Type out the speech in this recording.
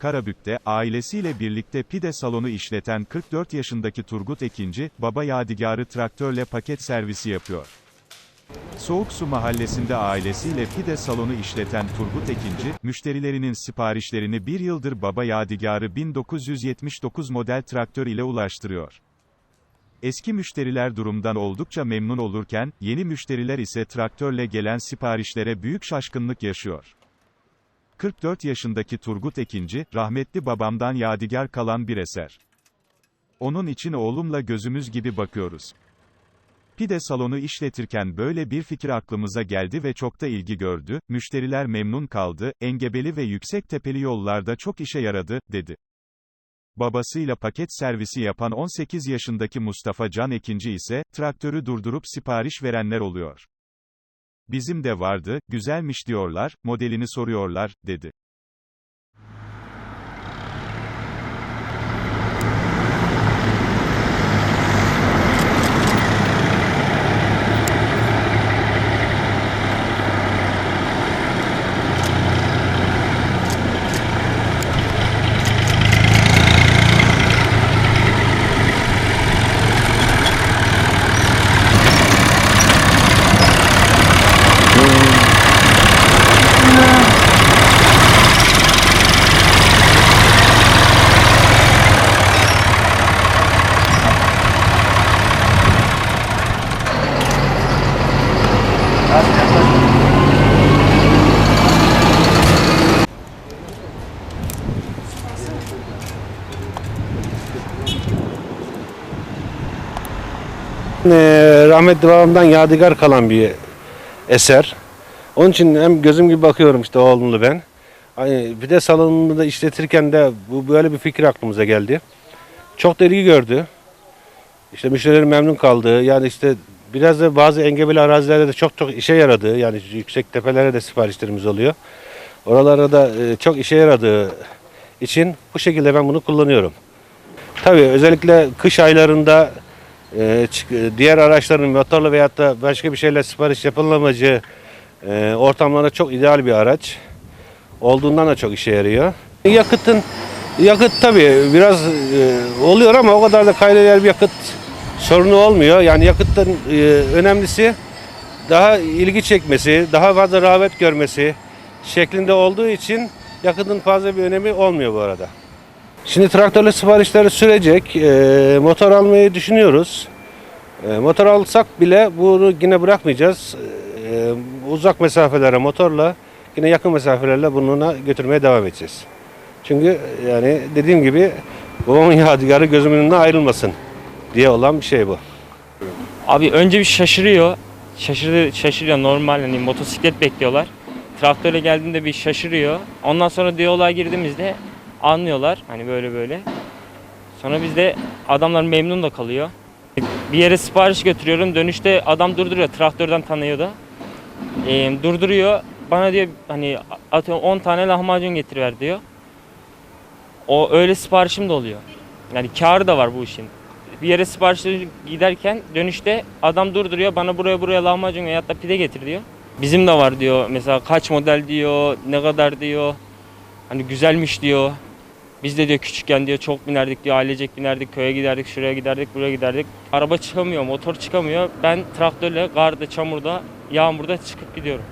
Karabük'te, ailesiyle birlikte pide salonu işleten 44 yaşındaki Turgut Ekinci, baba yadigarı traktörle paket servisi yapıyor. Soğuk Su Mahallesi'nde ailesiyle pide salonu işleten Turgut Ekinci, müşterilerinin siparişlerini bir yıldır baba yadigarı 1979 model traktör ile ulaştırıyor. Eski müşteriler durumdan oldukça memnun olurken, yeni müşteriler ise traktörle gelen siparişlere büyük şaşkınlık yaşıyor. 44 yaşındaki Turgut Ekinci, rahmetli babamdan yadigar kalan bir eser. Onun için oğlumla gözümüz gibi bakıyoruz. Pide salonu işletirken böyle bir fikir aklımıza geldi ve çok da ilgi gördü, müşteriler memnun kaldı, engebeli ve yüksek tepeli yollarda çok işe yaradı, dedi. Babasıyla paket servisi yapan 18 yaşındaki Mustafa Can Ekinci ise, traktörü durdurup sipariş verenler oluyor. Bizim de vardı, güzelmiş diyorlar, modelini soruyorlar, dedi. Eee, rahmetli babamdan yadigar kalan bir eser. Onun için hem gözüm gibi bakıyorum işte oğlumlu ben. Hani pide salonunu da işletirken de bu böyle bir fikir aklımıza geldi. Çok da ilgi gördü. İşte müşterilerin memnun kaldığı yani işte biraz da bazı engebeli arazilerde de çok çok işe yaradı. Yani yüksek tepelere de siparişlerimiz oluyor. Oralara da e, çok işe yaradığı için bu şekilde ben bunu kullanıyorum. Tabii özellikle kış aylarında e, diğer araçların motorla veyahut da başka bir şeyle sipariş yapılamayacağı e, ortamlara çok ideal bir araç. Olduğundan da çok işe yarıyor. Yakıtın yakıt tabii biraz e, oluyor ama o kadar da kayda bir yakıt sorunu olmuyor. Yani yakıtın e, önemlisi daha ilgi çekmesi, daha fazla rağbet görmesi şeklinde olduğu için yakıtın fazla bir önemi olmuyor bu arada. Şimdi traktörle siparişleri sürecek. Ee, motor almayı düşünüyoruz. Ee, motor alsak bile bunu yine bırakmayacağız. Ee, uzak mesafelere motorla, yine yakın mesafelerle bununla götürmeye devam edeceğiz. Çünkü yani dediğim gibi babamın yadigarı gözümün önünden ayrılmasın diye olan bir şey bu. Abi önce bir şaşırıyor. Şaşırıyor, şaşırıyor normal hani motosiklet bekliyorlar. Traktöre geldiğinde bir şaşırıyor. Ondan sonra diyaloğa girdiğimizde anlıyorlar hani böyle böyle. Sonra bizde adamlar memnun da kalıyor. Bir yere sipariş götürüyorum. Dönüşte adam durduruyor. Traktörden tanıyor da. Ee, durduruyor. Bana diyor hani atıyorum 10 tane lahmacun getiriver diyor. O öyle siparişim de oluyor. Yani karı da var bu işin bir yere sipariş giderken dönüşte adam durduruyor bana buraya buraya lahmacun veyahut da pide getir diyor. Bizim de var diyor mesela kaç model diyor ne kadar diyor hani güzelmiş diyor. Biz de diyor küçükken diyor çok binerdik diyor ailecek binerdik köye giderdik şuraya giderdik buraya giderdik. Araba çıkamıyor motor çıkamıyor ben traktörle karda çamurda yağmurda çıkıp gidiyorum.